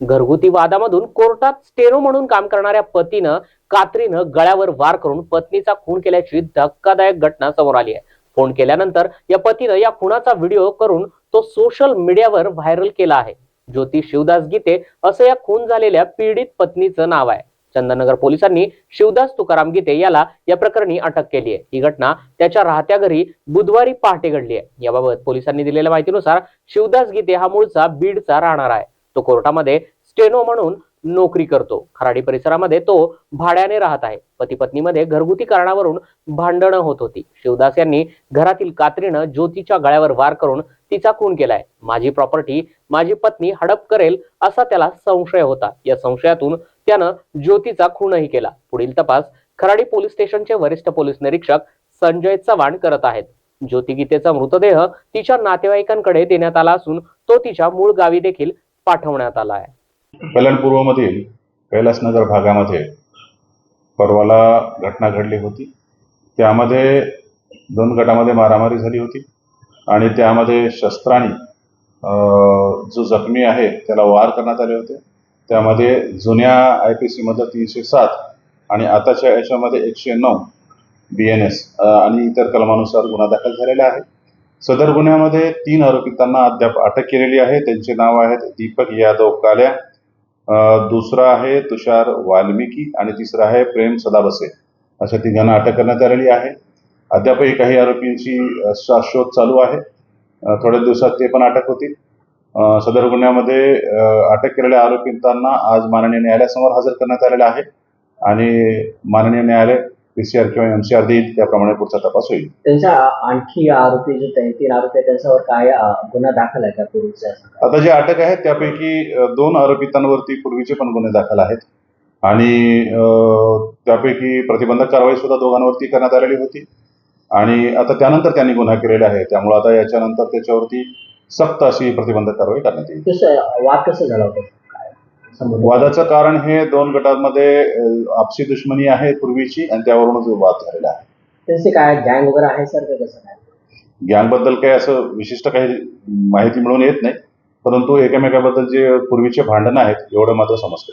घरगुती वादामधून कोर्टात स्टेनो म्हणून काम करणाऱ्या पतीनं कात्रीनं गळ्यावर वार करून पत्नीचा खून केल्याची धक्कादायक घटना समोर आली आहे. फोन केल्यानंतर या पतीनं या खुनाचा व्हिडिओ करून तो सोशल मीडियावर व्हायरल केला आहे. ज्योती शिवदास गीते असं या खून झालेल्या पीडित पत्नीचं नाव आहे. चंदनगर पोलिसांनी शिवदास तुकाराम गीते याला या प्रकरणी अटक केली आहे. ही घटना त्याच्या राहत्या घरी बुधवारी पहाटे घडली आहे. याबाबत पोलिसांनी दिलेल्या माहितीनुसार शिवदास गीते हा मूळचा बीडचा राहणार आहे. तो कोर्टामध्ये स्टेनो म्हणून नोकरी करतो. खराडी परिसरामध्ये तो भाड्याने राहत आहे. पती पत्नीमध्ये घरगुती कारणावरून भांडणं होत होती. शिवदास यांनी घरातील कात्रीनं ज्योतीच्या गळ्यावर वार करून तिचा खून केलाय. माझी प्रॉपर्टी माझी पत्नी हडप करेल असा त्याला संशय होता. या संशयातून त्यानं ज्योतीचा खूनही केला. पुढील तपास खराडी पोलीस स्टेशनचे वरिष्ठ पोलीस निरीक्षक संजय चव्हाण करत आहेत. ज्योती गीतेचा मृतदेह तिच्या नातेवाईकांकडे देण्यात आला असून तो तिच्या मूळ गावी देखील पाठवण्यात आला आहे कल्याणपूर्वमधील कैलासनगर भागामध्ये परवाला घटना घडली होती. त्यामध्ये दोन गटामध्ये मारामारी झाली होती आणि त्यामध्ये शस्त्राने जो जखमी आहे त्याला वार करण्यात आले होते. त्यामध्ये जुन्या आय पी सीमध्ये तीनशे सात आणि आताच्या याच्यामध्ये एकशे नऊ बी एन एस आणि इतर कलमानुसार गुन्हा दाखल झालेला आहे. सदर गुन्ह्यामध्ये तीन आरोपितांना अद्याप अटक केलेली आहे. त्यांचे नाव आहेत दीपक यादव काल्या दुसरा आहे तुषार वाल्मिकी आणि तिसरा आहे प्रेम सदाबसे. अशा तिघांना अटक करण्यात आलेली आहे. अद्यापही काही आरोपींची शोध चालू आहे. थोड्या दिवसात ते पण अटक होतील. सदर गुन्ह्यामध्ये अटक केलेल्या आरोपितांना आज माननीय न्यायालयासमोर हजर करण्यात आलेलं आहे. आणि माननीय न्यायालय पी सी आर किंवा एम सी आर देईल त्याप्रमाणे पुढचा तपास होईल. त्यांच्या आणखी आरोपी जे ते- तीन आरोपी आहेत त्यांच्यावर काय अं, गुन्हा दाखल आहे का पूर्वीचा असं काय? आता जे अटक आहेत त्यापैकी अ, दोन आरोपितांवरती पूर्वीचे पण गुन्हे दाखल आहेत. आणि अ, त्यापैकी प्रतिबंधक कारवाई सुद्धा दोघांवरती करण्यात आलेली होती. आणि आता त्यानंतर त्यांनी गुन्हा केलेला आहे. त्यामुळे आता याच्यानंतर त्याच्यावरती सक्त अशी प्रतिबंधक कारवाई करण्यात येईल. कसं वाद कसं झाला होता? वादाचं कारण हे दोन गटांमध्ये आपसी दुश्मनी आहे पूर्वीची आणि त्यावरूनच वाद झालेला आहे. त्यांचे काय गँग वगैरे आहे सर का कसं काय? गँगबद्दल काही असं विशिष्ट काही माहिती मिळून येत नाही परंतु एकमेकाबद्दल जे पूर्वीचे भांडणं आहेत एवढं मात्र समजतं.